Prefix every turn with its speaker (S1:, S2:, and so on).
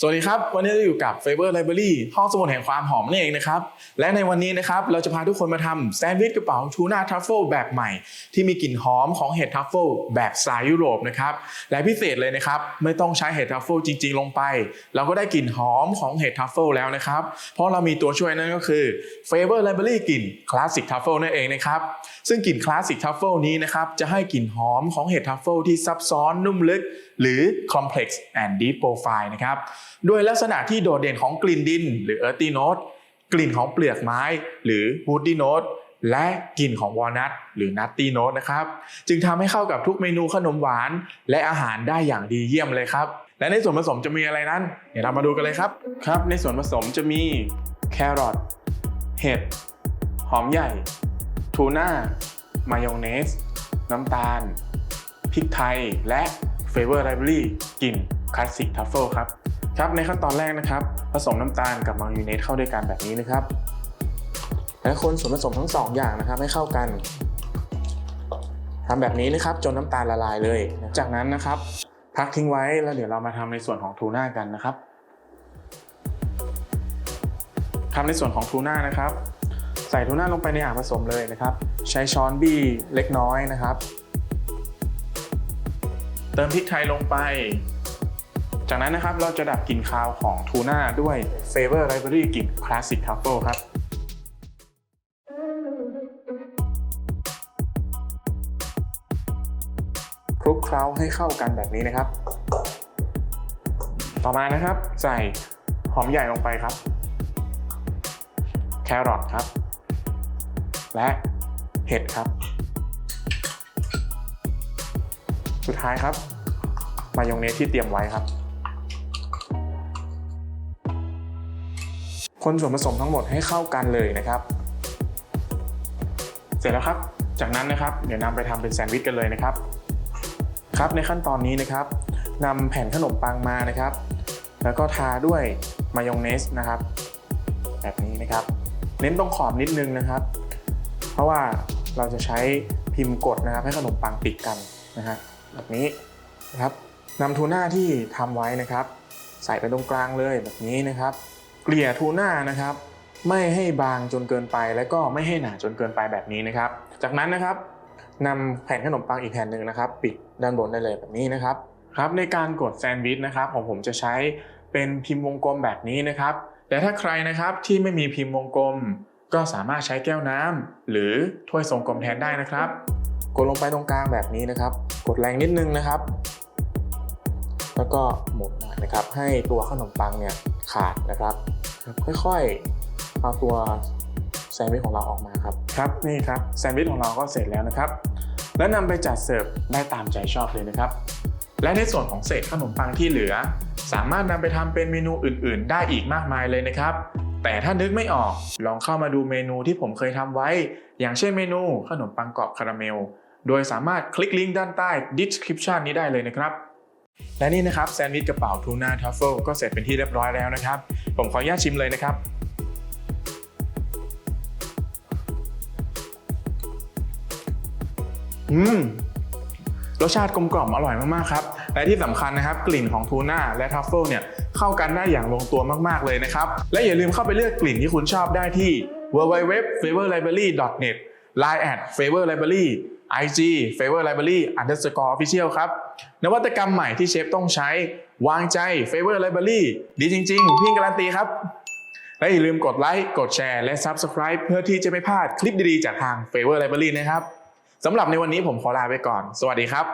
S1: สวัสดีครับ วันนี้เราอยู่กับ Favor Library ห้องสมุดแห่งความหอมนั่นเองนะครับ และในวันนี้นะครับเราจะพาทุกคนมาทำแซนด์วิชกระเป๋าทูน่าทรัฟเฟิลแบบใหม่ ที่มีกลิ่นหอมของเห็ดทรัฟเฟิลแบบสไตล์ยุโรปนะครับ และพิเศษเลยนะครับ ไม่ต้องใช้เห็ดทรัฟเฟิลจริงๆ ลงไป เราก็ได้กลิ่นหอมของเห็ดทรัฟเฟิลแล้วนะครับ เพราะเรามีตัวช่วยนั่นก็คือ Favor Library กลิ่นคลาสสิกทรัฟเฟิลนั่นเองนะครับซึ่งกลิ่นคลาสสิกทรัฟเฟิลนี้นะครับจะให้กลิ่นหอมของเห็ดทรัฟเฟิลที่ซับซ้อนนุ่มลึก หรือ complex and deep profile นะครับ ด้วยลักษณะที่โดดเด่นของกลิ่นดิน หรือ earthy note กลิ่นของเปลือกไม้ หรือ woody note และกลิ่นของ walnut หรือ nutty note นะครับ จึงทำให้เข้ากับทุกเมนูขนมหวาน และอาหารได้อย่างดีเยี่ยมเลยครับ และในส่วนผสมจะมีอะไรนั้น เดี๋ยวเรามาดูกันเลยครับครับ ในส่วนผสมจะมีแครอทเห็ดหอมใหญ่ ทูน่ามายองเนส น้ำตาล พริกไทย และ Flavor Library กลิ่นคลาสสิกทัฟเฟิลครับ ครับในขั้นตอนแรกนะครับ ผสมน้ำตาลกับมายองเนสเข้าด้วยกันแบบนี้นะครับ และคนส่วนผสมทั้งสองอย่างนะครับให้เข้ากันทำแบบนี้นะครับจนน้ำตาลละลายเลย จากนั้นนะครับ พักทิ้งไว้แล้วเดี๋ยวเรามาทำในส่วนของทูน่ากันนะครับทำในส่วนของทูน่านะครับ ใส่ทูน่าลงไปในอ่างผสมเลยนะครับ ใช้ช้อนบี้เล็กน้อยนะครับ เติมพริกไทยลงไป จากนั้นนะครับเราจะดับกลิ่นคาวของทูน่าด้วย Flavor Library กลิ่น Classic Truffle ครับคลุกเคล้าให้เข้ากันแบบนี้นะครับ ต่อมานะครับใส่หอมใหญ่ลงไปครับ แครอทครับ และเห็ดครับ สุดท้ายครับ มายองเนสที่เตรียมไว้ครับ คนส่วนผสมทั้งหมดให้เข้ากันเลยนะครับ เสร็จแล้วครับ จากนั้นนะครับเดี๋ยวนำไปทำเป็นแซนด์วิชกันเลยนะครับ ครับในขั้นตอนนี้นะครับนำแผ่นขนมปังมานะครับ แล้วก็ทาด้วยมายองเนสนะครับ แบบนี้นะครับ เน้นตรงขอบนิดนึงนะครับ เพราะว่าเราจะใช้พิมพ์กดนะครับ ให้ขนมปังติดกันนะฮะแบบนี้นะครับนำทูน่าที่ทำไว้นะครับ ใส่ไปตรงกลางเลยแบบนี้นะครับ เกลี่ยทูน่านะครับไม่ให้บางจนเกินไปและก็ไม่ให้หนาจนเกินไปแบบนี้นะครับ จากนั้นนะครับนำแผ่นขนมปังอีกแผ่นหนึ่งนะครับ ปิดด้านบนได้เลยแบบนี้นะครับครับในการกดแซนด์วิชนะครับของผมจะใช้เป็นพิมพ์วงกลมแบบนี้นะครับ แต่ถ้าใครนะครับที่ไม่มีพิมพ์วงกลม ก็สามารถใช้แก้วน้ำหรือถ้วยทรงกลมแทนได้นะครับ กดลงไปตรงกลางแบบนี้นะครับ กดแรงนิดนึงนะครับ แล้วก็หมุนหน่อยนะครับให้ตัวขนมปังเนี่ยขาดนะครับ ค่อยๆเอาตัวแซนด์วิชของเราออกมาครับครับนี่ครับแซนด์วิชของเราก็เสร็จแล้วนะครับ แล้วนำไปจัดเสิร์ฟได้ตามใจชอบเลยนะครับ และในส่วนของเศษขนมปังที่เหลือ สามารถนำไปทำเป็นเมนูอื่น ๆ ได้อีกมากมายเลยนะครับ แต่ถ้านึกไม่ออกลองเข้ามาดูเมนูที่ผมเคยทำไว้ อย่างเช่นเมนูขนมปังกรอบคาราเมล โดยสามารถคลิกลิงก์ด้านใต้ description นี้ได้เลยนะครับ และนี่นะครับแซนด์วิชกระเป๋าทูน่าทัฟเฟิลก็เสร็จเป็นที่เรียบร้อยแล้วนะครับ ผมขออนุญาตชิมเลยนะครับ อืมรสชาติกลมกล่อมอร่อยมากๆครับ และที่สำคัญนะครับ กลิ่นของทูน่าและทัฟเฟิลเนี่ยเข้ากันได้อย่างลงตัวมากๆเลยนะครับ และอย่าลืมเข้าไปเลือกกลิ่นที่คุณชอบได้ที่ www.favorlibrary.net line at favorlibrary IG favorlibrary underscore official ครับ นวัตกรรมใหม่ที่เชฟต้องใช้ วางใจ Favor Library ดีจริง ๆ พี่การันตีครับ และอย่าลืมกดไลค์ กดแชร์ และ Subscribe เพื่อที่จะไม่พลาดคลิปดี ๆ จากทาง Favor Library นะครับ สำหรับในวันนี้ผมขอลาไปก่อน สวัสดีครับ